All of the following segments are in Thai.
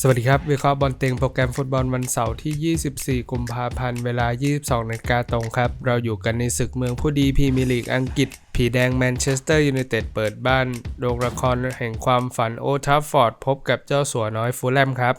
สวัสดีครับ วิเคราะห์บอลเต็งโปรแกรมฟุตบอลวันเสาร์ที่ 24 กุมภาพันธ์ เวลา 22นาฬิกาตรงครับ เราอยู่กันในศึกเมืองผู้ดีพรีเมียร์ลีกอังกฤษ ผีแดงแมนเชสเตอร์ยูไนเต็ดเปิดบ้าน โรงละครแห่งความฝันโอทัฟฟอร์ดพบกับเจ้าสัวน้อยฟูลแลมครับ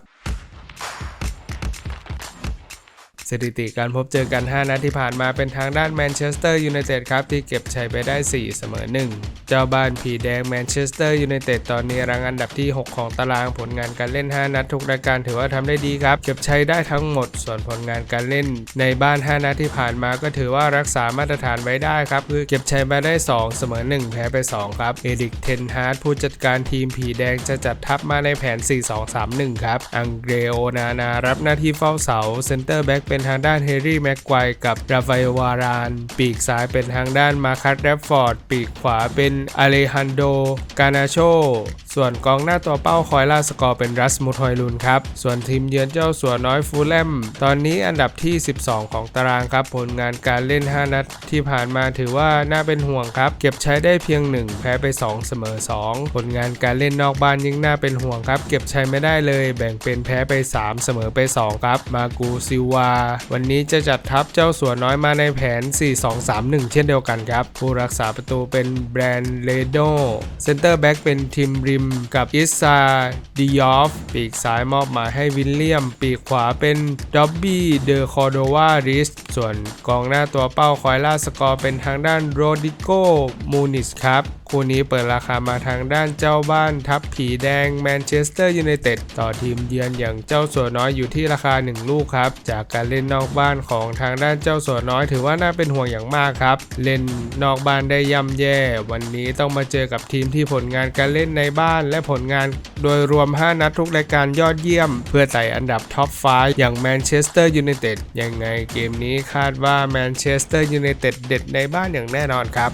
ถิติการพบเจอกัน 5 นัดที่ผ่านมาเป็นทางด้านแมนเชสเตอร์ยูไนเต็ดครับ ที่เก็บชัยไปได้ 4 เสมอ 1 เจ้าบ้านผีแดงแมนเชสเตอร์ยูไนเต็ดตอนนี้รังอันดับที่ 6 ของตารางผลงานการเล่น 5 นัดทุกรายการถือว่าทำได้ดีครับ เก็บชัยได้ทั้งหมด ส่วนผลงานการเล่น ในบ้าน 5 นัดที่ผ่านมาก็ถือว่ารักษามาตรฐานไว้ได้ครับคือเก็บชัยมาได้ 2 เสมอ 1 แพ้ไป 2 ครับเอดิกเทนฮาร์ดผู้จัดการทีมผีแดงจะจัดทัพมาในแผน 4-2-3-1 ครับอังเดรโอนานารับหน้าที่เฝ้าเสาเซนเตอร์แบ็กเป็นทางด้านเฮรี่แม็กไกวกับราฟาเอลวาราน ปีกซ้ายเป็นทางด้านมาคัตแรฟฟอร์ด ปีกขวาเป็นอเลฮันโด กานาโช ส่วนกองหน้าตัวเป้าคอยล่าสกอร์เป็นรัสมุทอยลุนครับ ส่วนทีมเยือนเจ้าสัวน้อยฟูลแลม ตอนนี้อันดับที่ 12 ของตารางครับ ผลงานการเล่น 5 นัดที่ผ่านมาถือว่าน่าเป็นห่วงครับ เก็บใช้ได้เพียง 1 แพ้ไป 2 เสมอ 2 ผลงานการเล่นนอกบ้านยิ่งน่าเป็นห่วงครับ เก็บใช้ไม่ได้เลยแบ่งเป็นแพ้ไป 3 เสมอไป 2 ครับ มากูซิวา วันนี้จะจัดทัพเจ้าสัวน้อยมาในแผน 4-2-3-1 เช่นเดียวกันครับ ผู้รักษาประตูเป็นแบรนด์เลโดเซนเตอร์แบ็กเป็นทิมริมกับอิซาดิยอฟ ปีกซ้ายมอบหมายให้วิลเลียม ปีกขวาเป็นด็อบบี้เดอคอโดวาริส ส่วนกองหน้าตัวเป้าคอยล่าสกอร์เป็นทางด้านโรดิโกมูนิสครับ คู่นี้เปิดราคามาทางด้านเจ้าบ้านทัพผีแดงแมนเชสเตอร์ยูไนเต็ดต่อทีมเยือนอย่างเจ้าสัวน้อยอยู่ที่ราคา 1 ลูกครับ จากการเล่นนอกบ้านของทางด้านเจ้าสัวน้อยถือว่าน่าเป็นห่วงอย่างมากครับ เล่นนอกบ้านได้ย่ำแย่ วันนี้ต้องมาเจอกับทีมที่ผลงานการเล่นในบ้านและผลงาน โดยรวม 5 นัดทุกรายการยอดเยี่ยม เพื่อไต่อันดับท็อป5อย่างแมนเชสเตอร์ยูไนเต็ดยังไงเกมนี้คาดว่าแมนเชสเตอร์ยูไนเต็ดเด็ดในบ้านอย่างแน่นอนครับ